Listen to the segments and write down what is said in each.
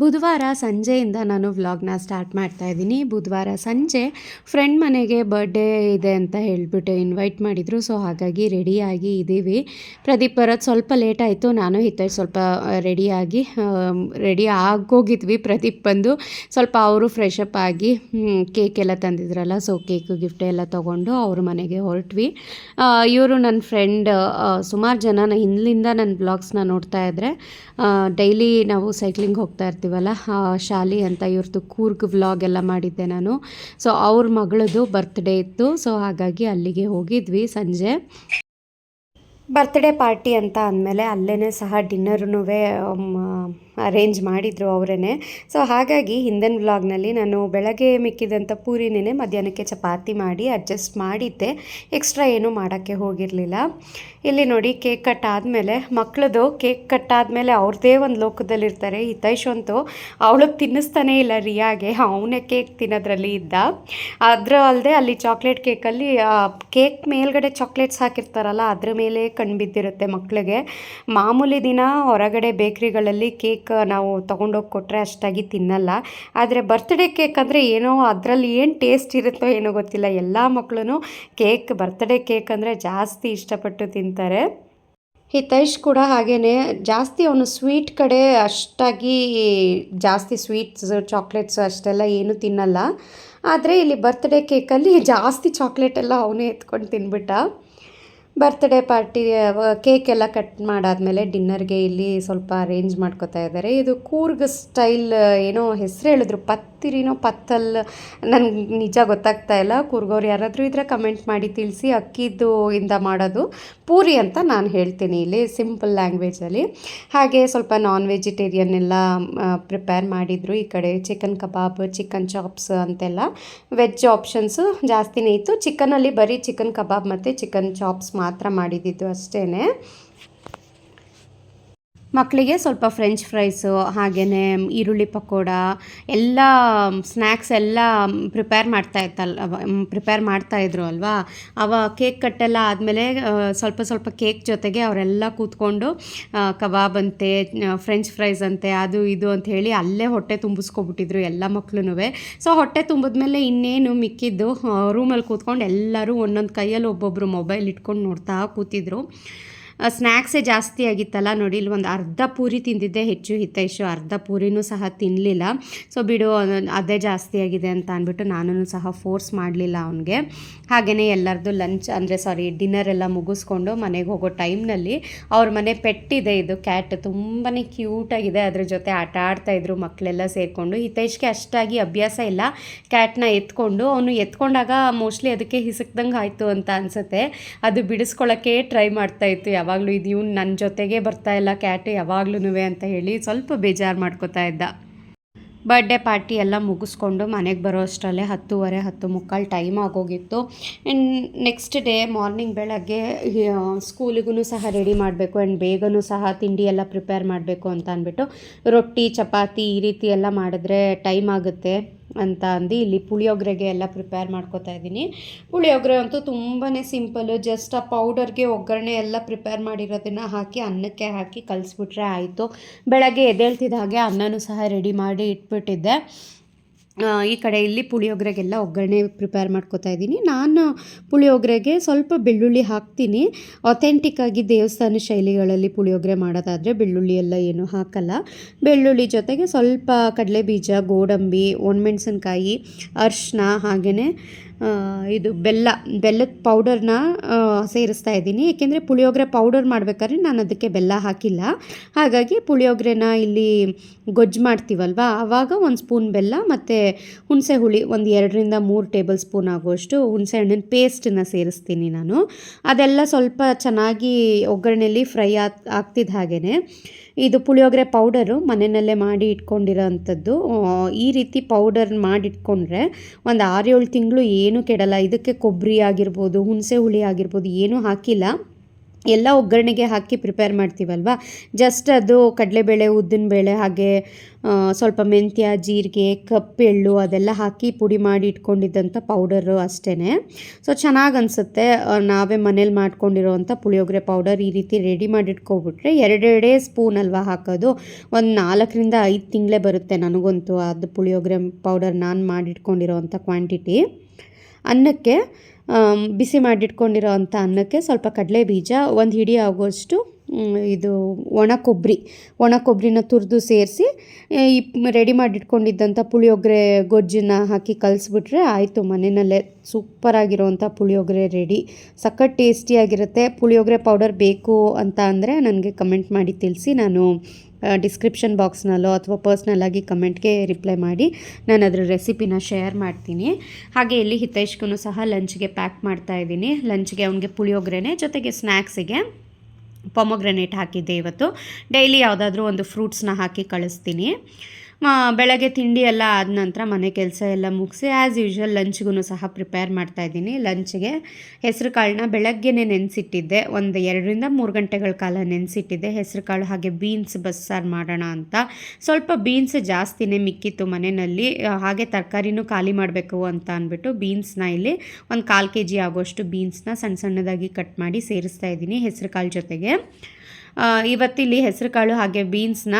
ಬುಧವಾರ ಸಂಜೆಯಿಂದ ನಾನು ವ್ಲಾಗ್ನ ಸ್ಟಾರ್ಟ್ ಮಾಡ್ತಾ ಇದ್ದೀನಿ. ಬುಧವಾರ ಸಂಜೆ ಫ್ರೆಂಡ್ ಮನೆಗೆ ಬರ್ಡೇ ಇದೆ ಅಂತ ಹೇಳಿಬಿಟ್ಟು ಇನ್ವೈಟ್ ಮಾಡಿದರು. ಸೊ ಹಾಗಾಗಿ ರೆಡಿಯಾಗಿ ಇದ್ದೀವಿ. ಪ್ರದೀಪ್ ಬರೋದು ಸ್ವಲ್ಪ ಲೇಟ್ ಆಯಿತು. ನಾನು ಹಿತ ಸ್ವಲ್ಪ ರೆಡಿಯಾಗಿ ರೆಡಿ ಆಗೋಗಿದ್ವಿ. ಪ್ರದೀಪ್ ಬಂದು ಸ್ವಲ್ಪ ಅವರು ಫ್ರೆಶ್ ಅಪ್ ಆಗಿ ಕೇಕ್ ಎಲ್ಲ ತಂದಿದ್ರಲ್ಲ ಸೊ ಕೇಕು ಗಿಫ್ಟ್ ಎಲ್ಲ ತೊಗೊಂಡು ಅವ್ರ ಮನೆಗೆ ಹೊರಟ್ವಿ. ಇವರು ನನ್ನ ಫ್ರೆಂಡ್ ಸುಮಾರು ಜನ ಹಿಂದಿಂದ ನನ್ನ ಬ್ಲಾಗ್ಸ್ನ ನೋಡ್ತಾ ಇದ್ದರೆ ಡೈಲಿ ನಾವು ಸೈಕ್ಲಿಂಗ್ ಹೋಗ್ತಾ ಆ, ಶಾಲಿ ಅಂತ ಇವ್ರದ್ದು ಕೂರ್ಗ್ ವ್ಲಾಗ್ ಎಲ್ಲ ಮಾಡಿದ್ದೆ ನಾನು. ಸೊ ಅವ್ರ ಮಗಳದು ಬರ್ತ್ಡೇ ಇತ್ತು. ಸೊ ಹಾಗಾಗಿ ಅಲ್ಲಿಗೆ ಹೋಗಿದ್ವಿ ಸಂಜೆ. ಬರ್ತ್ಡೇ ಪಾರ್ಟಿ ಅಂತ ಅಂದಮೇಲೆ ಅಲ್ಲೇ ಸಹ ಡಿನ್ನರ್ನೂ ಅರೇಂಜ್ ಮಾಡಿದರು ಅವರೇ ಸೊ ಹಾಗಾಗಿ ಹಿಂದಿನ ವ್ಲಾಗ್ನಲ್ಲಿ ನಾನು ಬೆಳಗ್ಗೆ ಮಿಕ್ಕಿದಂಥ ಪೂರಿನೇ ಮಧ್ಯಾಹ್ನಕ್ಕೆ ಚಪಾತಿ ಮಾಡಿ ಅಡ್ಜಸ್ಟ್ ಮಾಡಿದ್ದೆ. ಎಕ್ಸ್ಟ್ರಾ ಏನೂ ಮಾಡೋಕ್ಕೆ ಹೋಗಿರಲಿಲ್ಲ. ಇಲ್ಲಿ ನೋಡಿ ಕೇಕ್ ಕಟ್ ಆದಮೇಲೆ ಮಕ್ಕಳದು ಕೇಕ್ ಕಟ್ ಆದಮೇಲೆ ಅವ್ರದ್ದೇ ಒಂದು ಲೋಕದಲ್ಲಿರ್ತಾರೆ ಹಿತೈಷ್ ಅಂತೂ. ಅವಳಿಗೆ ತಿನ್ನಿಸ್ತಾನೇ ಇಲ್ಲ ರಿಯಾಗೆ, ಅವನೇ ಕೇಕ್ ತಿನ್ನೋದ್ರಲ್ಲಿ ಇದ್ದ. ಅದರ ಅಲ್ಲದೆ ಅಲ್ಲಿ ಚಾಕ್ಲೇಟ್ ಕೇಕಲ್ಲಿ ಕೇಕ್ ಮೇಲ್ಗಡೆ ಚಾಕ್ಲೇಟ್ಸ್ ಹಾಕಿರ್ತಾರಲ್ಲ, ಅದ್ರ ಮೇಲೆ ಕಣ್ಬಿದ್ದಿರುತ್ತೆ ಮಕ್ಕಳಿಗೆ ಮಾಮೂಲಿ ದಿನ ಹೊರಗಡೆ ಬೇಕ್ರಿಗಳಲ್ಲಿ ಕೇಕ್ ನಾವು ತೊಗೊಂಡೋಗಿ ಕೊಟ್ಟರೆ ಅಷ್ಟಾಗಿ ತಿನ್ನಲ್ಲ. ಆದರೆ ಬರ್ತ್ಡೇ ಕೇಕ್ ಅಂದರೆ ಏನೋ ಅದರಲ್ಲಿ ಏನು ಟೇಸ್ಟ್ ಇರುತ್ತೋ ಏನೋ ಗೊತ್ತಿಲ್ಲ. ಎಲ್ಲ ಮಕ್ಕಳು ಕೇಕ್ ಬರ್ತ್ಡೇ ಕೇಕ್ ಅಂದರೆ ಜಾಸ್ತಿ ಇಷ್ಟಪಟ್ಟು ತಿಂತಾರೆ. ಹಿತೈಷ್ ಕೂಡ ಹಾಗೆಯೇ ಜಾಸ್ತಿ ಅವನು ಸ್ವೀಟ್ ಕಡೆ ಅಷ್ಟಾಗಿ ಜಾಸ್ತಿ ಸ್ವೀಟ್ಸ್ ಚಾಕ್ಲೇಟ್ಸ್ ಅಷ್ಟೆಲ್ಲ ಏನು ತಿನ್ನಲ್ಲ. ಆದರೆ ಇಲ್ಲಿ ಬರ್ತ್ಡೇ ಕೇಕಲ್ಲಿ ಜಾಸ್ತಿ ಚಾಕ್ಲೇಟ್ ಎಲ್ಲ ಅವನೇ ಎತ್ಕೊಂಡು ತಿನ್ಬಿಟ್ಟ. ಬರ್ತ್ಡೇ ಪಾರ್ಟಿ ಕೇಕ್ ಎಲ್ಲ ಕಟ್ ಮಾಡಾದಮೇಲೆ ಡಿನ್ನರ್ಗೆ ಇಲ್ಲಿ ಸ್ವಲ್ಪ ಅರೇಂಜ್ ಮಾಡ್ಕೋತಾ ಇದ್ದಾರೆ. ಇದು ಕೂರ್ಗ್ ಸ್ಟೈಲ್ ಏನೋ ಹೆಸರು ಹೇಳಿದ್ರು. ಪತ್ತಿರಿನೋ ಪತ್ತಲ್ ನನಗೆ ನಿಜ ಗೊತ್ತಾಗ್ತಾ ಇಲ್ಲ. ಕೂರ್ಗೋರು ಯಾರಾದರೂ ಇದ್ರೆ ಕಮೆಂಟ್ ಮಾಡಿ ತಿಳಿಸಿ ಅಕ್ಕಿದ್ದು ಇಂದ ಮಾಡೋದು ಪೂರಿ ಅಂತ ನಾನು ಹೇಳ್ತೀನಿ ಇಲ್ಲಿ ಸಿಂಪಲ್ ಲ್ಯಾಂಗ್ವೇಜಲ್ಲಿ ಹಾಗೆ ಸ್ವಲ್ಪ ನಾನ್ ವೆಜಿಟೇರಿಯನ್ ಎಲ್ಲ ಪ್ರಿಪೇರ್ ಮಾಡಿದರು ಈ ಕಡೆ. ಚಿಕನ್ ಕಬಾಬ್ ಚಿಕನ್ ಚಾಪ್ಸ್ ಅಂತೆಲ್ಲ. ವೆಜ್ ಆಪ್ಷನ್ಸು ಜಾಸ್ತಿನೇ ಇತ್ತು. ಚಿಕನಲ್ಲಿ ಬರೀ ಚಿಕನ್ ಕಬಾಬ್ ಮತ್ತು ಚಿಕನ್ ಚಾಪ್ಸ್ ಮಾತ್ರ ಮಾಡಿದ್ದಿದ್ದು ಅಷ್ಟೇ ಮಕ್ಕಳಿಗೆ ಸ್ವಲ್ಪ ಫ್ರೆಂಚ್ ಫ್ರೈಸು ಹಾಗೆಯೇ ಈರುಳ್ಳಿ ಪಕೋಡ, ಎಲ್ಲ ಸ್ನ್ಯಾಕ್ಸ್ ಎಲ್ಲ ಪ್ರಿಪೇರ್ ಮಾಡ್ತಾ ಇತ್ತಲ್ಲ ಪ್ರಿಪೇರ್ ಮಾಡ್ತಾಯಿದ್ರು ಅಲ್ವಾ? ಅವ ಕೇಕ್ ಕಟ್ಟೆಲ್ಲ ಆದಮೇಲೆ ಸ್ವಲ್ಪ ಸ್ವಲ್ಪ ಕೇಕ್ ಜೊತೆಗೆ ಅವರೆಲ್ಲ ಕೂತ್ಕೊಂಡು ಕಬಾಬ್ ಅಂತೆ ಫ್ರೆಂಚ್ ಫ್ರೈಸ್ ಅಂತೆ, ಅದು ಇದು ಅಂತ ಹೇಳಿ ಅಲ್ಲೇ ಹೊಟ್ಟೆ ತುಂಬಿಸ್ಕೊಬಿಟ್ಟಿದ್ರು ಎಲ್ಲ ಮಕ್ಳು ಸೊ, ಹೊಟ್ಟೆ ತುಂಬಿದ್ಮೇಲೆ ಇನ್ನೇನು ಮಿಕ್ಕಿದ್ದು ರೂಮಲ್ಲಿ ಕೂತ್ಕೊಂಡು ಎಲ್ಲರೂ ಒಂದೊಂದು ಕೈಯಲ್ಲಿ ಒಬ್ಬೊಬ್ಬರು ಮೊಬೈಲ್ ಇಟ್ಕೊಂಡು ನೋಡ್ತಾ ಕೂತಿದ್ರು. ಸ್ನ್ಯಾಕ್ಸೇ ಜಾಸ್ತಿ ಆಗಿತ್ತಲ್ಲ ನೋಡಿ, ಇಲ್ಲಿ ಒಂದು ಅರ್ಧ ಪೂರಿ ತಿಂದಿದ್ದೆ, ಹೆಚ್ಚು ಹಿತೈಷು ಅರ್ಧ ಪೂರಿನೂ ಸಹ ತಿನ್ನಲಿಲ್ಲ ಸೊ ಬಿಡು, ಅದೇ ಜಾಸ್ತಿ ಆಗಿದೆ ಅಂತ ಅಂದ್ಬಿಟ್ಟು ನಾನು ಸಹ ಫೋರ್ಸ್ ಮಾಡಲಿಲ್ಲ ಅವನಿಗೆ. ಹಾಗೆಯೇ ಎಲ್ಲರದ್ದು ಲಂಚ್ ಅಂದರೆ ಸಾರಿ ಡಿನ್ನರ್ ಎಲ್ಲ ಮುಗಿಸ್ಕೊಂಡು ಮನೆಗೆ ಹೋಗೋ ಟೈಮ್ನಲ್ಲಿ ಅವ್ರ ಮನೆ ಪೆಟ್ಟಿದೆ ಇದು ಕ್ಯಾಟ್ ತುಂಬಾ ಕ್ಯೂಟಾಗಿದೆ ಅದ್ರ ಜೊತೆ ಆಟ ಆಡ್ತಾ ಇದ್ರು ಮಕ್ಕಳೆಲ್ಲ ಸೇರಿಕೊಂಡು. ಹಿತೈಷ್ಗೆ ಅಷ್ಟಾಗಿ ಅಭ್ಯಾಸ ಇಲ್ಲ. ಕ್ಯಾಟ್ನ ಎತ್ಕೊಂಡು, ಅವನು ಎತ್ಕೊಂಡಾಗ ಮೋಸ್ಟ್ಲಿ ಅದಕ್ಕೆ ಹಿಸಕ್ದಂಗೆ ಆಯಿತು ಅಂತ ಅನಿಸುತ್ತೆ. ಅದು ಬಿಡಿಸ್ಕೊಳ್ಳೋಕ್ಕೆ ಟ್ರೈ ಮಾಡ್ತಾ ಇತ್ತು ಯಾವಾಗಲೂ ಇದು ನನ್ನ ಜೊತೆಗೆ ಬರ್ತಾ ಇಲ್ಲ, ಕ್ಯಾಟ್ ಯಾವಾಗ್ಲೂ ಅಂತ ಹೇಳಿ ಸ್ವಲ್ಪ ಬೇಜಾರು ಮಾಡ್ಕೋತಾ ಇದ್ದ. ಬರ್ಡೇ ಪಾರ್ಟಿ ಎಲ್ಲ ಮುಗಿಸ್ಕೊಂಡು ಮನೆಗೆ ಬರೋ ಅಷ್ಟರಲ್ಲೇ ಹತ್ತುವರೆ, ಹತ್ತು ಮುಕ್ಕಾಲು ಟೈಮ್ ಆಗೋಗಿತ್ತು. ಆ್ಯಂಡ್ ನೆಕ್ಸ್ಟ್ ಡೇ ಮಾರ್ನಿಂಗ್ ಬೆಳಗ್ಗೆ ಸ್ಕೂಲಿಗೂ ಸಹ ರೆಡಿ ಮಾಡಬೇಕು ಆ್ಯಂಡ್ ಬೇಗನೂ ಸಹ ತಿಂಡಿ ಎಲ್ಲ ಪ್ರಿಪೇರ್ ಮಾಡಬೇಕು ಅಂತ ಅಂದ್ಬಿಟ್ಟು ರೊಟ್ಟಿ, ಚಪಾತಿ ಈ ರೀತಿ ಎಲ್ಲ ಮಾಡಿದ್ರೆ ಟೈಮ್ ಆಗುತ್ತೆ. ಅಂತ ಅಂದು ಇಲ್ಲಿ ಪುಳಿಯೋಗರೆಗೆ ಎಲ್ಲ ಪ್ರಿಪೇರ್ ಮಾಡ್ಕೋತಾ ಇದ್ದೀನಿ. ಪುಳಿಯೋಗರೆ ಅಂತೂ ತುಂಬಾ ಸಿಂಪಲ್ಲು ಜಸ್ಟ್ ಆ ಪೌಡರ್ಗೆ ಒಗ್ಗರಣೆ ಎಲ್ಲ ಪ್ರಿಪೇರ್ ಮಾಡಿರೋದನ್ನು ಹಾಕಿ, ಅನ್ನಕ್ಕೆ ಹಾಕಿ ಕಲಿಸ್ಬಿಟ್ರೆ ಆಯಿತು. ಬೆಳಗ್ಗೆ ಎದ್ದೇಳ್ತಿದ್ದ ಹಾಗೆ ಅನ್ನನೂ ಸಹ ರೆಡಿ ಮಾಡಿ ಇಟ್ಬಿಟ್ಟಿದ್ದೆ. ಈ ಕಡೆ ಇಲ್ಲಿ ಪುಳಿಯೋಗರೆಗೆಲ್ಲ ಒಗ್ಗರಣೆ ಪ್ರಿಪೇರ್ ಮಾಡ್ಕೋತಾ ಇದ್ದೀನಿ. ನಾನು ಪುಳಿಯೋಗರೆಗೆ ಸ್ವಲ್ಪ ಬೆಳ್ಳುಳ್ಳಿ ಹಾಕ್ತೀನಿ. ಆಗಿ ದೇವಸ್ಥಾನ ಶೈಲಿಗಳಲ್ಲಿ ಪುಳಿಯೋಗರೆ ಮಾಡೋದಾದರೆ ಬೆಳ್ಳುಳ್ಳಿ ಎಲ್ಲ ಏನು ಹಾಕಲ್ಲ. ಬೆಳ್ಳುಳ್ಳಿ ಜೊತೆಗೆ ಸ್ವಲ್ಪ ಕಡಲೆ ಬೀಜ ಗೋಡಂಬಿ, ಒಣಮೆಣ್ಸಿನ್ಕಾಯಿ ಅರಿಶಿನ ಹಾಗೆಯೇ ಇದು ಬೆಲ್ಲ, ಬೆಲ್ಲದ ಪೌಡರ್ನ ಸೇರಿಸ್ತಾ ಇದ್ದೀನಿ. ಏಕೆಂದರೆ ಪುಳಿಯೋಗರೆ ಪೌಡರ್ ಮಾಡಬೇಕಾದ್ರೆ ನಾನು ಅದಕ್ಕೆ ಬೆಲ್ಲ ಹಾಕಿಲ್ಲ. ಹಾಗಾಗಿ ಪುಳಿಯೋಗರೆನ ಇಲ್ಲಿ ಗೊಜ್ಜು ಮಾಡ್ತೀವಲ್ವ? ಆವಾಗ ಒಂದು ಸ್ಪೂನ್ ಬೆಲ್ಲ ಮತ್ತು ಹುಣಸೆ ಹುಳಿ, ಒಂದು ಎರಡರಿಂದ ಮೂರು ಟೇಬಲ್ ಸ್ಪೂನ್ ಆಗುವಷ್ಟು ಹುಣಸೆ ಹಣ್ಣಿನ ಪೇಸ್ಟನ್ನ ಸೇರಿಸ್ತೀನಿ ನಾನು. ಅದೆಲ್ಲ ಸ್ವಲ್ಪ ಚೆನ್ನಾಗಿ ಒಗ್ಗರಣೆಯಲ್ಲಿ ಫ್ರೈ ಆಗ್ ಆಗ್ತಿದ್ದ ಹಾಗೆಯೇ ಇದು ಪುಳಿಯೋಗರೆ ಪೌಡರು ಮನೆಯಲ್ಲೇ ಮಾಡಿ ಇಟ್ಕೊಂಡಿರೋ ಅಂಥದ್ದು ಆ, ಈ ರೀತಿ ಪೌಡರ್ ಮಾಡಿಟ್ಕೊಂಡ್ರೆ ಒಂದು ಆರೇಳು ತಿಂಗಳು ಏನೂ ಕೆಡಲ್ಲ. ಇದಕ್ಕೆ ಕೊಬ್ಬರಿ ಆಗಿರ್ಬೋದು ಹುಣಸೆ ಹುಳಿ ಆಗಿರ್ಬೋದು ಏನೂ ಹಾಕಿಲ್ಲ. ಎಲ್ಲ ಒಗ್ಗರಣೆಗೆ ಹಾಕಿ ಪ್ರಿಪೇರ್ ಮಾಡ್ತೀವಲ್ವ? ಜಸ್ಟ್ ಅದು ಕಡಲೆಬೇಳೆ ಉದ್ದಿನಬೇಳೆ ಹಾಗೆ ಸ್ವಲ್ಪ ಮೆಂತ್ಯ, ಜೀರಿಗೆ, ಕಪ್ಪೆಳ್ಳು ಅದೆಲ್ಲ ಹಾಕಿ ಪುಡಿ ಮಾಡಿ ಇಟ್ಕೊಂಡಿದ್ದಂಥ ಪೌಡರು ಅಷ್ಟೇ ಸೊ ಚೆನ್ನಾಗಿ ಅನಿಸುತ್ತೆ. ನಾವೇ ಮನೇಲಿ ಮಾಡ್ಕೊಂಡಿರೋವಂಥ ಪುಳಿಯೋಗರೆ ಪೌಡರ್ ಈ ರೀತಿ ರೆಡಿ ಮಾಡಿ ಇಟ್ಕೊಬಿಟ್ರೆ ಎರಡೆರಡೇ ಸ್ಪೂನ್ ಅಲ್ವಾ ಹಾಕೋದು? ಒಂದು ನಾಲ್ಕರಿಂದ ಐದು ತಿಂಗಳೇ ಬರುತ್ತೆ ನನಗಂತೂ. ಅದು ಪುಳಿಯೋಗರೆ ಪೌಡರ್ ನಾನು ಮಾಡಿಟ್ಕೊಂಡಿರೋವಂಥ ಕ್ವಾಂಟಿಟಿ ಅನ್ನಕ್ಕೆ ಬಿಸಿ ಮಾಡಿಟ್ಕೊಂಡಿರೋ ಅಂಥ ಅನ್ನಕ್ಕೆ ಸ್ವಲ್ಪ ಕಡಲೆ ಬೀಜ, ಒಂದು ಹಿಡಿ ಆಗೋಷ್ಟು ಇದು ಒಣ ಕೊಬ್ಬರಿ ಒಣ ಕೊಬ್ಬರಿನ ತುರಿದು ಸೇರಿಸಿ ಈ ರೆಡಿ ಮಾಡಿಟ್ಕೊಂಡಿದ್ದಂಥ ಪುಳಿಯೋಗರೆ ಗೊಜ್ಜನ್ನ ಹಾಕಿ ಕಲಿಸ್ಬಿಟ್ರೆ ಆಯಿತು ಮನೆಯಲ್ಲೇ. ಸೂಪರಾಗಿರೋವಂಥ ಪುಳಿಯೋಗರೆ ರೆಡಿ. ಸಖತ್ ಟೇಸ್ಟಿಯಾಗಿರುತ್ತೆ. ಪುಳಿಯೋಗರೆ ಪೌಡರ್ ಬೇಕು ಅಂತ ಅಂದರೆ ನನಗೆ ಕಮೆಂಟ್ ಮಾಡಿ ತಿಳಿಸಿ ನಾನು ಡಿಸ್ಕ್ರಿಪ್ಷನ್ ಬಾಕ್ಸ್ನಲ್ಲೋ ಅಥವಾ ಪರ್ಸ್ನಲ್ಲಾಗಿ ಕಮೆಂಟ್ಗೆ ರಿಪ್ಲೈ ಮಾಡಿ. ನಾನು ಅದರ ರೆಸಿಪಿನ ಶೇರ್ ಮಾಡ್ತೀನಿ. ಹಾಗೆ ಇಲ್ಲಿ ಹಿತೈಷ್ಗೂ ಸಹ ಲಂಚ್ಗೆ ಪ್ಯಾಕ್ ಮಾಡ್ತಾ ಇದ್ದೀನಿ. ಲಂಚ್ಗೆ ಅವನಿಗೆ ಪುಳಿಯೋಗರೆನೆ, ಜೊತೆಗೆ ಸ್ನ್ಯಾಕ್ಸಿಗೆ ಪೊಮೊಗ್ರೆನೇಟ್ ಹಾಕಿದ್ದೆ ಇವತ್ತು. ಡೈಲಿ ಯಾವುದಾದ್ರೂ ಒಂದು ಫ್ರೂಟ್ಸ್ನ ಹಾಕಿ ಕಳಿಸ್ತೀನಿ. ಬೆಳಗ್ಗೆ ತಿಂಡಿ ಎಲ್ಲ ಆದ ನಂತರ ಮನೆ ಕೆಲಸ ಎಲ್ಲ ಮುಗಿಸಿ ಆ್ಯಸ್ ಯೂಶ್ವಲ್ ಲಂಚ್ಗೂ ಸಹ ಪ್ರಿಪೇರ್ ಮಾಡ್ತಾ ಇದ್ದೀನಿ. ಲಂಚ್ಗೆ ಹೆಸರು ಕಾಳನ್ನ ಬೆಳಗ್ಗೆನೇ ನೆನೆಸಿಟ್ಟಿದ್ದೆ. ಒಂದು ಎರಡರಿಂದ ಮೂರು ಗಂಟೆಗಳ ಕಾಲ ನೆನೆಸಿಟ್ಟಿದ್ದೆ. ಹೆಸರು ಕಾಳು ಹಾಗೆ ಬೀನ್ಸ್ ಬಸ್ಸಾರು ಮಾಡೋಣ ಅಂತ. ಸ್ವಲ್ಪ ಬೀನ್ಸ್ ಜಾಸ್ತಿನೇ ಮಿಕ್ಕಿತ್ತು ಮನೆಯಲ್ಲಿ. ಹಾಗೆ ತರಕಾರಿನೂ ಖಾಲಿ ಮಾಡಬೇಕು ಅಂತ ಅಂದ್ಬಿಟ್ಟು ಬೀನ್ಸ್ನ ಇಲ್ಲಿ ಒಂದು ಕಾಲು ಕೆ ಜಿ ಆಗೋಷ್ಟು ಬೀನ್ಸ್ನ ಸಣ್ಣ ಸಣ್ಣದಾಗಿ ಕಟ್ ಮಾಡಿ ಸೇರಿಸ್ತಾ ಇದ್ದೀನಿ ಹೆಸರು ಕಾಳು ಜೊತೆಗೆ. ಇವತ್ತಿಲ್ಲಿ ಹೆಸರುಕಾಳು ಹಾಗೆ ಬೀನ್ಸ್ನ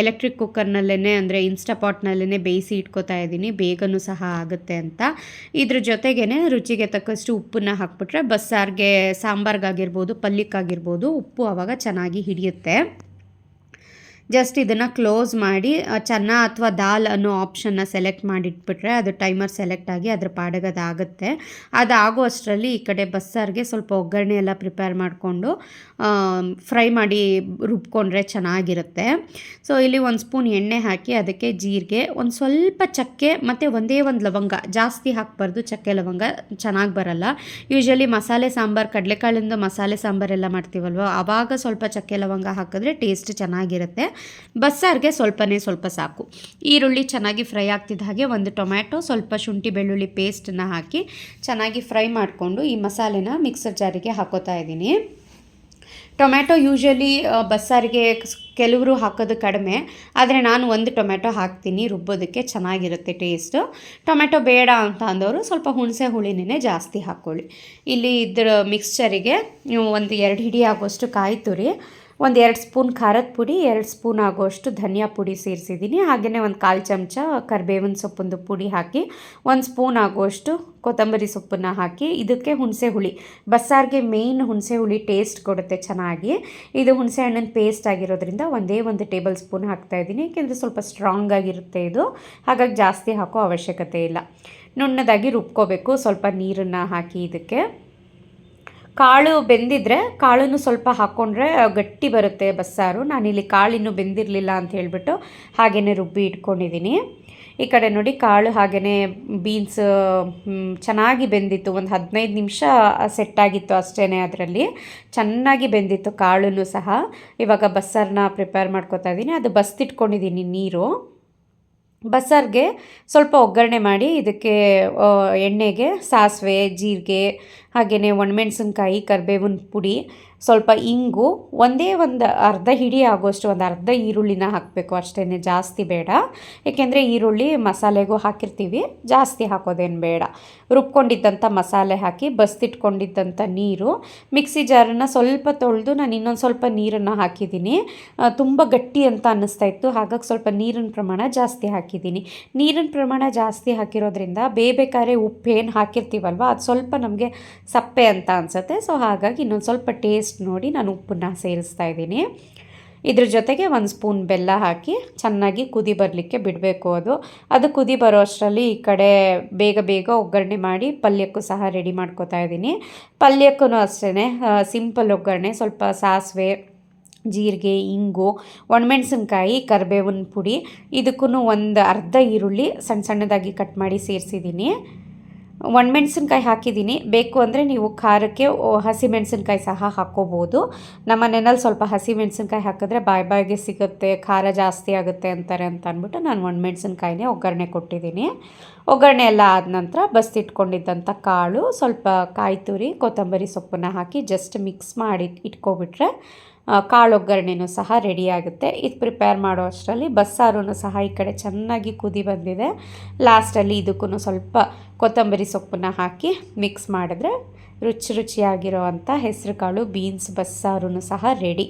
ಎಲೆಕ್ಟ್ರಿಕ್ ಕುಕ್ಕರ್ನಲ್ಲೇ ಅಂದರೆ ಇನ್ಸ್ಟಾಪಾಟ್ನಲ್ಲೇ ಬೇಯಿಸಿ ಇಟ್ಕೋತಾ ಇದ್ದೀನಿ. ಬೇಗನೂ ಸಹ ಆಗುತ್ತೆ ಅಂತ. ಇದ್ರ ಜೊತೆಗೇ ರುಚಿಗೆ ತಕ್ಕಷ್ಟು ಉಪ್ಪನ್ನ ಹಾಕ್ಬಿಟ್ರೆ ಬಸ್ಸಾರಿಗೆ ಸಾಂಬಾರ್ಗಾಗಿರ್ಬೋದು ಪಲ್ಯಕ್ಕಾಗಿರ್ಬೋದು ಉಪ್ಪು ಆವಾಗ ಚೆನ್ನಾಗಿ ಹಿಡಿಯುತ್ತೆ. ಜಸ್ಟ್ ಇದನ್ನು ಕ್ಲೋಸ್ ಮಾಡಿ ಚೆನ್ನ ಅಥವಾ ದಾಲ್ ಅನ್ನೋ ಆಪ್ಷನ್ನ ಸೆಲೆಕ್ಟ್ ಮಾಡಿಟ್ಬಿಟ್ರೆ ಅದು ಟೈಮರ್ ಸೆಲೆಕ್ಟ್ ಆಗಿ ಅದ್ರ ಪಾಡಗದಾಗುತ್ತೆ ಅದಾಗೋ ಅಷ್ಟರಲ್ಲಿ ಈ ಕಡೆ ಬಸ್ಸಾರಿಗೆ ಸ್ವಲ್ಪ ಒಗ್ಗರಣೆ ಎಲ್ಲ ಪ್ರಿಪೇರ್ ಮಾಡಿಕೊಂಡು ಫ್ರೈ ಮಾಡಿ ರುಬ್ಕೊಂಡ್ರೆ ಚೆನ್ನಾಗಿರುತ್ತೆ. ಸೊ ಇಲ್ಲಿ ಒಂದು ಸ್ಪೂನ್ ಎಣ್ಣೆ ಹಾಕಿ ಅದಕ್ಕೆ ಜೀರಿಗೆ, ಒಂದು ಸ್ವಲ್ಪ ಚಕ್ಕೆ ಮತ್ತು ಒಂದೇ ಒಂದು ಲವಂಗ, ಜಾಸ್ತಿ ಹಾಕಬಾರ್ದು ಚಕ್ಕೆ, ಲವಂಗ ಚೆನ್ನಾಗಿ ಬರಲ್ಲ. ಯೂಶ್ವಲಿ ಮಸಾಲೆ ಸಾಂಬಾರು, ಕಡಲೆಕಾಳಿಂದ ಮಸಾಲೆ ಸಾಂಬಾರೆಲ್ಲ ಮಾಡ್ತೀವಲ್ವ ಆವಾಗ ಸ್ವಲ್ಪ ಚಕ್ಕೆ, ಲವಂಗ ಹಾಕಿದ್ರೆ ಟೇಸ್ಟ್ ಚೆನ್ನಾಗಿರುತ್ತೆ. ಬಸ್ಸಾರಿಗೆ ಸ್ವಲ್ಪನೇ ಸ್ವಲ್ಪ ಸಾಕು. ಈರುಳ್ಳಿ ಚೆನ್ನಾಗಿ ಫ್ರೈ ಆಗ್ತಿದ್ದ ಹಾಗೆ ಒಂದು ಟೊಮ್ಯಾಟೊ, ಸ್ವಲ್ಪ ಶುಂಠಿ ಬೆಳ್ಳುಳ್ಳಿ ಪೇಸ್ಟನ್ನ ಹಾಕಿ ಚೆನ್ನಾಗಿ ಫ್ರೈ ಮಾಡಿಕೊಂಡು ಈ ಮಸಾಲೆನ ಮಿಕ್ಸರ್ ಜಾರಿಗೆ ಹಾಕೋತಾ ಇದ್ದೀನಿ. ಟೊಮ್ಯಾಟೊ ಯೂಶಲಿ ಬಸ್ಸಾರಿಗೆ ಕೆಲವರು ಹಾಕೋದು ಕಡಿಮೆ, ಆದರೆ ನಾನು ಒಂದು ಟೊಮ್ಯಾಟೊ ಹಾಕ್ತೀನಿ, ರುಬ್ಬೋದಕ್ಕೆ ಚೆನ್ನಾಗಿರುತ್ತೆ ಟೇಸ್ಟು ಟೊಮ್ಯಾಟೊ ಬೇಡ ಅಂತ ಅಂದವರು ಸ್ವಲ್ಪ ಹುಣಸೆ ಹುಳಿನೇ ಜಾಸ್ತಿ ಹಾಕ್ಕೊಳ್ಳಿ. ಇಲ್ಲಿ ಇದ್ರ ಮಿಕ್ಸ್ಚರಿಗೆ ನೀವು ಒಂದು ಎರಡು ಹಿಡಿ ಆಗೋಷ್ಟು ಕಾಯಿ ತುರಿ ಒಂದು ಎರಡು ಸ್ಪೂನ್ ಖಾರದ ಪುಡಿ, ಎರಡು ಸ್ಪೂನ್ ಆಗೋಷ್ಟು ಧನಿಯಾ ಪುಡಿ ಸೇರಿಸಿದ್ದೀನಿ. ಹಾಗೆಯೇ ಒಂದು ಕಾಲು ಚಮಚ ಕರಿಬೇವಿನ ಸೊಪ್ಪಿಂದು ಪುಡಿ ಹಾಕಿ, ಒಂದು ಸ್ಪೂನ್ ಆಗೋಷ್ಟು ಕೊತ್ತಂಬರಿ ಸೊಪ್ಪನ್ನು ಹಾಕಿ, ಇದಕ್ಕೆ ಹುಣಸೆ ಹುಳಿ. ಬಸ್ಸಾರಿಗೆ ಮೇಯ್ನ್ ಹುಣಸೆ ಹುಳಿ ಟೇಸ್ಟ್ ಕೊಡುತ್ತೆ ಚೆನ್ನಾಗಿ. ಇದು ಹುಣಸೆ ಹಣ್ಣಿನ ಪೇಸ್ಟ್ ಆಗಿರೋದ್ರಿಂದ ಒಂದೇ ಒಂದು ಟೇಬಲ್ ಸ್ಪೂನ್ ಹಾಕ್ತಾ ಇದ್ದೀನಿ. ಏಕೆಂದರೆ ಸ್ವಲ್ಪ ಸ್ಟ್ರಾಂಗ್ ಆಗಿರುತ್ತೆ ಇದು. ಹಾಗಾಗಿ ಜಾಸ್ತಿ ಹಾಕೋ ಅವಶ್ಯಕತೆ ಇಲ್ಲ. ನುಣ್ಣದಾಗಿ ರುಬ್ಕೋಬೇಕು. ಸ್ವಲ್ಪ ನೀರನ್ನು ಹಾಕಿ ಇದಕ್ಕೆ. ಕಾಳು ಬೆಂದಿದ್ರೆ ಕಾಳನ್ನು ಸ್ವಲ್ಪ ಹಾಕ್ಕೊಂಡ್ರೆ ಗಟ್ಟಿ ಬರುತ್ತೆ ಬಸ್ಸಾರು. ನಾನಿಲ್ಲಿ ಕಾಳಿನ್ನೂ ಬೆಂದಿರಲಿಲ್ಲ ಅಂತ ಹೇಳಿಬಿಟ್ಟು ಹಾಗೆಯೇ ರುಬ್ಬಿ ಇಟ್ಕೊಂಡಿದ್ದೀನಿ. ಈ ಕಡೆ ನೋಡಿ ಕಾಳು ಹಾಗೆಯೇ ಬೀನ್ಸ್ ಚೆನ್ನಾಗಿ ಬೆಂದಿತ್ತು. ಒಂದು ಹದಿನೈದು ನಿಮಿಷ ಸೆಟ್ ಆಗಿತ್ತು ಅಷ್ಟೇ ಅದರಲ್ಲಿ. ಚೆನ್ನಾಗಿ ಬೆಂದಿತ್ತು ಕಾಳನ್ನು ಸಹ. ಇವಾಗ ಬಸ್ಸಾರನ್ನ ಪ್ರಿಪೇರ್ ಮಾಡ್ಕೊತಾ ಇದ್ದೀನಿ. ಅದು ಬಸ್ತಿಟ್ಕೊಂಡಿದ್ದೀನಿ ನೀರು. ಬಸ್ಸಾರಿಗೆ ಸ್ವಲ್ಪ ಒಗ್ಗರಣೆ ಮಾಡಿ ಇದಕ್ಕೆ ಎಣ್ಣೆಗೆ, ಸಾಸಿವೆ, ಜೀರಿಗೆ ಹಾಗೆಯೇ ಒಣಮೆಣ್ಸಿನ್ಕಾಯಿ, ಕರಿಬೇವಿನ ಪುಡಿ, ಸ್ವಲ್ಪ ಇಂಗು, ಒಂದೇ ಒಂದು ಅರ್ಧ ಹಿಡಿ ಆಗೋಷ್ಟು ಒಂದು ಅರ್ಧ ಈರುಳ್ಳಿನ ಹಾಕಬೇಕು. ಅಷ್ಟೇ ಜಾಸ್ತಿ ಬೇಡ. ಏಕೆಂದರೆ ಈರುಳ್ಳಿ ಮಸಾಲೆಗೂ ಹಾಕಿರ್ತೀವಿ. ಜಾಸ್ತಿ ಹಾಕೋದೇನು ಬೇಡ. ರುಬ್ಕೊಂಡಿದ್ದಂಥ ಮಸಾಲೆ ಹಾಕಿ, ಬಸ್ತಿಟ್ಕೊಂಡಿದ್ದಂಥ ನೀರು, ಮಿಕ್ಸಿ ಜಾರನ್ನು ಸ್ವಲ್ಪ ತೊಳೆದು ನಾನು ಇನ್ನೊಂದು ಸ್ವಲ್ಪ ನೀರನ್ನು ಹಾಕಿದ್ದೀನಿ. ತುಂಬ ಗಟ್ಟಿ ಅಂತ ಅನ್ನಿಸ್ತಾ ಇತ್ತು. ಹಾಗಾಗಿ ಸ್ವಲ್ಪ ನೀರಿನ ಪ್ರಮಾಣ ಜಾಸ್ತಿ ಹಾಕಿದ್ದೀನಿ. ನೀರಿನ ಪ್ರಮಾಣ ಜಾಸ್ತಿ ಹಾಕಿರೋದ್ರಿಂದ ಬೇಬೇಕಾದ್ರೆ ಉಪ್ಪು ಏನು ಹಾಕಿರ್ತೀವಲ್ವ? ಅದು ಸ್ವಲ್ಪ ನಮಗೆ ಸಪ್ಪೆ ಅಂತ ಅನಿಸುತ್ತೆ. ಸೊ ಹಾಗಾಗಿ ಇನ್ನೊಂದು ಸ್ವಲ್ಪ ಟೇಸ್ಟ್ ನೋಡಿ ನಾನು ಉಪ್ಪನ್ನ ಸೇರಿಸ್ತಾ ಇದ್ದೀನಿ. ಇದ್ರ ಜೊತೆಗೆ ಒಂದು ಸ್ಪೂನ್ ಬೆಲ್ಲ ಹಾಕಿ ಚೆನ್ನಾಗಿ ಕುದಿ ಬರಲಿಕ್ಕೆ ಬಿಡಬೇಕು ಅದು. ಅದು ಕುದಿ ಬರೋ ಅಷ್ಟರಲ್ಲಿ ಈ ಕಡೆ ಬೇಗ ಬೇಗ ಒಗ್ಗರಣೆ ಮಾಡಿ ಪಲ್ಯಕ್ಕೂ ಸಹ ರೆಡಿ ಮಾಡ್ಕೋತಾ ಇದ್ದೀನಿ. ಪಲ್ಯಕ್ಕೂ ಅಷ್ಟೇ ಸಿಂಪಲ್ ಒಗ್ಗರಣೆ, ಸ್ವಲ್ಪ ಸಾಸಿವೆ, ಜೀರಿಗೆ, ಇಂಗು, ಒಣಮೆಣ್ಸಿನ್ಕಾಯಿ, ಕರಿಬೇವಿನ ಪುಡಿ ಇದಕ್ಕೂ ಒಂದು ಅರ್ಧ ಈರುಳ್ಳಿ ಸಣ್ಣ ಸಣ್ಣದಾಗಿ ಕಟ್ ಮಾಡಿ ಸೇರಿಸಿದ್ದೀನಿ. ಒಣಮೆಣ್ಸಿನ್ಕಾಯಿ ಹಾಕಿದ್ದೀನಿ. ಬೇಕು ಅಂದರೆ ನೀವು ಖಾರಕ್ಕೆ ಹಸಿ ಹಸಿಮೆಣಸಿನ್ಕಾಯಿ ಸಹ ಹಾಕ್ಕೋಬೋದು ನಮ್ಮ ಮನೆಯಲ್ಲಿ ಸ್ವಲ್ಪ ಹಸಿಮೆಣಸಿನ್ಕಾಯಿ ಹಾಕಿದ್ರೆ ಬಾಯಿ ಬಾಯಿಗೆ ಸಿಗುತ್ತೆ, ಖಾರ ಜಾಸ್ತಿ ಆಗುತ್ತೆ ಅಂತಾರೆ ಅಂತ ಅಂದ್ಬಿಟ್ಟು ನಾನು ಒಣಮೆಣ್ಸಿನ್ಕಾಯಿನೇ ಒಗ್ಗರಣೆ ಕೊಟ್ಟಿದ್ದೀನಿ. ಒಗ್ಗರಣೆ ಎಲ್ಲ ಆದ ನಂತರ ಬಸ್ತಿಟ್ಕೊಂಡಿದ್ದಂಥ ಕಾಳು, ಸ್ವಲ್ಪ ಕಾಯಿ ತುರಿ ಕೊತ್ತಂಬರಿ ಸೊಪ್ಪನ್ನ ಹಾಕಿ ಜಸ್ಟ್ ಮಿಕ್ಸ್ ಮಾಡಿ ಇಟ್ಕೊಬಿಟ್ರೆ ಕಾಳು ಒಗ್ಗರಣೆನೂ ಸಹ ರೆಡಿಯಾಗುತ್ತೆ ಇದು ಪ್ರಿಪೇರ್ ಮಾಡೋ ಅಷ್ಟರಲ್ಲಿ ಬಸ್ಸಾರು ಸಹ ಈ ಕಡೆ ಚೆನ್ನಾಗಿ ಕುದಿ ಬಂದಿದೆ. ಲಾಸ್ಟಲ್ಲಿ ಇದಕ್ಕೂ ಸ್ವಲ್ಪ ಕೊತ್ತಂಬರಿ ಸೊಪ್ಪನ್ನ ಹಾಕಿ ಮಿಕ್ಸ್ ಮಾಡಿದ್ರೆ ರುಚಿ ರುಚಿಯಾಗಿರೋ ಅಂಥ ಹೆಸರು ಕಾಳು ಬೀನ್ಸ್ ಬಸ್ಸಾರು ಸಹ ರೆಡಿ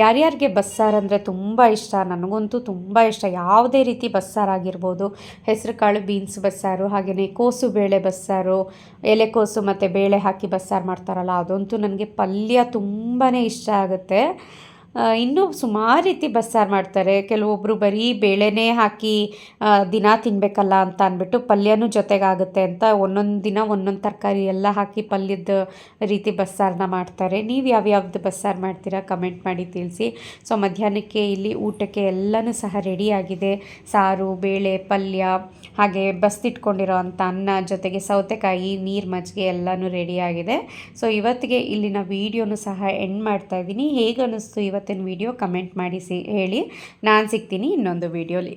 ಯಾರ್ಯಾರಿಗೆ ಬಸ್ಸಾರು ಅಂದರೆ ತುಂಬ ಇಷ್ಟ, ನನಗಂತೂ ತುಂಬ ಇಷ್ಟ. ಯಾವುದೇ ರೀತಿ ಬಸ್ಸಾರಾಗಿರ್ಬೋದು ಹೆಸರು ಕಾಳು ಬೀನ್ಸ್ ಬಸ್ಸಾರು ಹಾಗೆಯೇ ಕೋಸು ಬೇಳೆ ಬಸ್ಸಾರು ಎಲೆಕೋಸು ಮತ್ತು ಬೇಳೆ ಹಾಕಿ ಬಸ್ಸಾರು ಮಾಡ್ತಾರಲ್ಲ, ಅದಂತೂ ನನಗೆ ಪಲ್ಯ ತುಂಬಾ ಇಷ್ಟ ಆಗುತ್ತೆ. ಇನ್ನೂ ಸುಮಾರು ರೀತಿ ಬಸ್ಸಾರು ಮಾಡ್ತಾರೆ. ಕೆಲವೊಬ್ಬರು ಬರೀ ಬೇಳೆನೇ ಹಾಕಿ ದಿನ ತಿನ್ನಬೇಕಲ್ಲ ಅಂತ ಅಂದ್ಬಿಟ್ಟು ಪಲ್ಯನೂ ಜೊತೆಗಾಗುತ್ತೆ ಅಂತ ಒಂದೊಂದು ದಿನ ಒಂದೊಂದು ತರಕಾರಿ ಎಲ್ಲ ಹಾಕಿ ಪಲ್ಯದ ರೀತಿ ಬಸ್ಸಾರನ್ನ ಮಾಡ್ತಾರೆ. ನೀವು ಯಾವ್ಯಾವ್ದು ಬಸ್ಸಾರು ಮಾಡ್ತೀರಾ ಕಮೆಂಟ್ ಮಾಡಿ ತಿಳಿಸಿ. ಸೊ, ಮಧ್ಯಾಹ್ನಕ್ಕೆ ಇಲ್ಲಿ ಊಟಕ್ಕೆ ಎಲ್ಲನೂ ಸಹ ರೆಡಿಯಾಗಿದೆ ಸಾರು, ಬೇಳೆ, ಪಲ್ಯ, ಹಾಗೆ ಬಸ್ತಿಟ್ಕೊಂಡಿರೋ ಅಂಥ ಅನ್ನ, ಜೊತೆಗೆ ಸೌತೆಕಾಯಿ, ನೀರು ಮಜ್ಜಿಗೆ ಎಲ್ಲನೂ ರೆಡಿಯಾಗಿದೆ ಸೊ, ಇವತ್ತಿಗೆ ಇಲ್ಲಿನ ವೀಡಿಯೋನು ಸಹ ಎಂಡ್ ಮಾಡ್ತಾ ಇದ್ದೀನಿ. ಹೇಗೆ ಅನ್ನಿಸ್ತು ಇವತ್ತಿನ ವಿಡಿಯೋ ಕಮೆಂಟ್ ಮಾಡಿಸಿ ಹೇಳಿ. ನಾನು ಸಿಗ್ತೀನಿ ಇನ್ನೊಂದು ವೀಡಿಯೋಲಿ